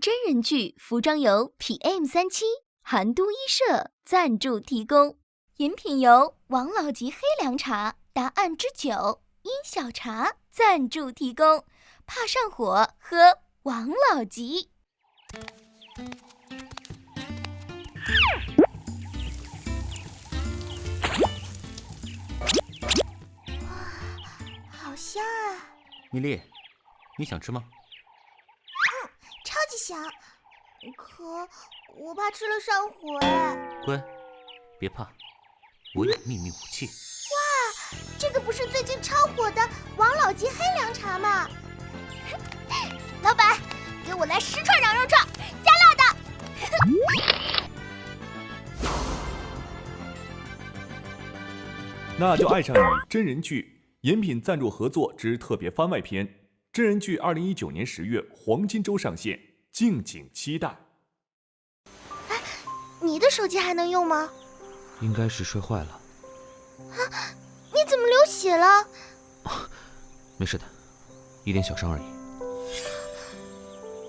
真人剧服装由 PM 三七韩都衣舍赞助提供，饮品由王老吉黑凉茶、答案之酒、茵小茶赞助提供。怕上火，喝王老吉。哇好香啊！米粒，你想吃吗？想。可我怕吃了上火哎。乖，别怕，我有秘密武器。哇，这个不是最近超火的王老吉黑凉茶吗？老板，给我来十串羊肉串，加辣的。那就爱上你真人剧饮品赞助合作之特别番外篇。真人剧二零一九年十月黄金周上线，敬请期待。哎，你的手机还能用吗？应该是摔坏了。啊，你怎么流血了？没事的，一点小伤而已。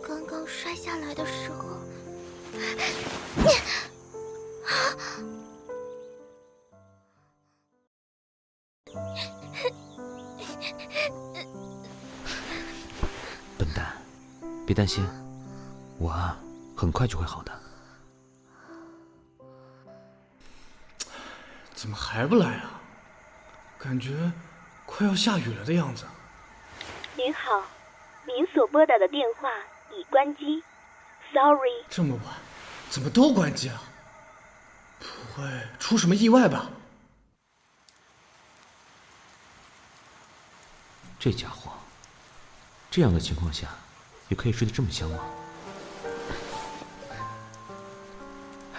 刚刚摔下来的时候，你啊！笨蛋，别担心，我啊，很快就会好的。怎么还不来啊？感觉快要下雨了的样子。您好，您所拨打的电话已关机，Sorry。这么晚，怎么都关机了？不会出什么意外吧？这家伙，这样的情况下也可以睡得这么香吗？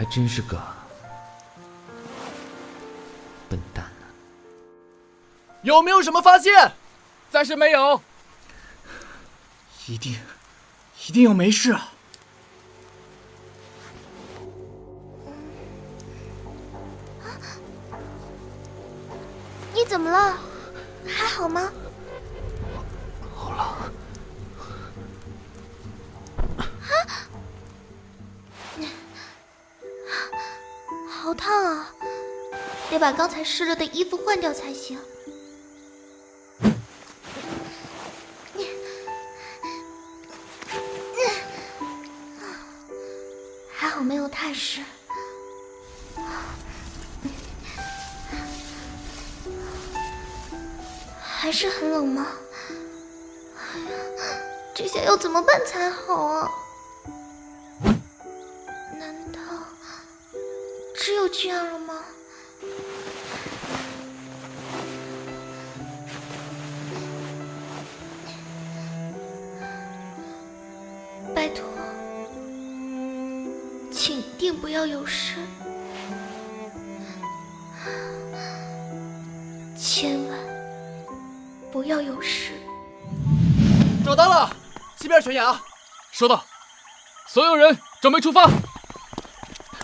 还真是个笨蛋呢。有没有什么发现？暂时没有。一定，一定要没事啊！你怎么了？还好吗？得把刚才湿了的衣服换掉才行。还好没有太湿。还是很冷吗？哎呀，这下要怎么办才好啊？难道只有这样了？请一定不要有事，千万不要有事。找到了，西边悬崖。收到，所有人准备出发。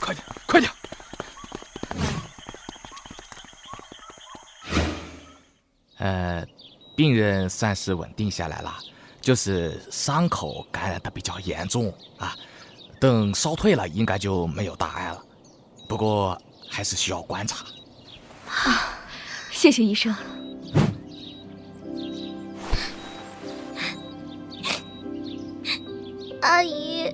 快点，快点！呃，病人算是稳定下来了，就是伤口感染的比较严重啊。等烧退了，应该就没有大碍了。不过还是需要观察。啊，谢谢医生。阿姨，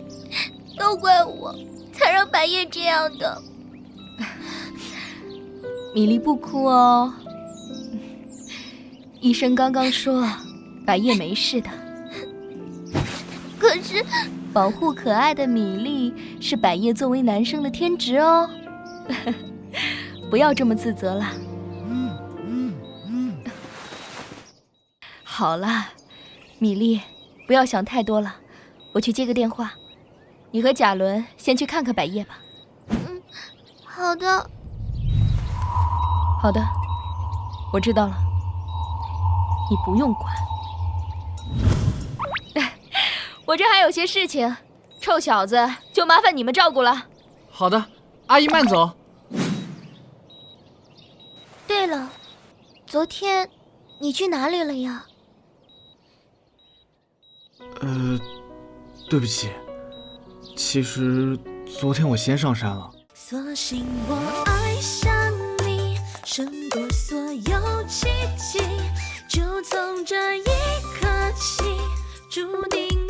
都怪我，才让白夜这样的。米粒不哭哦，医生刚刚说白夜没事的。可是，保护可爱的米粒是百叶作为男生的天职哦。不要这么自责了。嗯嗯嗯。好了，米粒，不要想太多了。我去接个电话，你和贾伦先去看看百叶吧。嗯，好的。好的，我知道了。你不用管。我这还有些事情，臭小子，就麻烦你们照顾了。好的，阿姨慢走。对了，昨天你去哪里了呀？呃，对不起，其实昨天我先上山了。索性我爱上你，胜过所有奇迹，就从这一刻起，注定。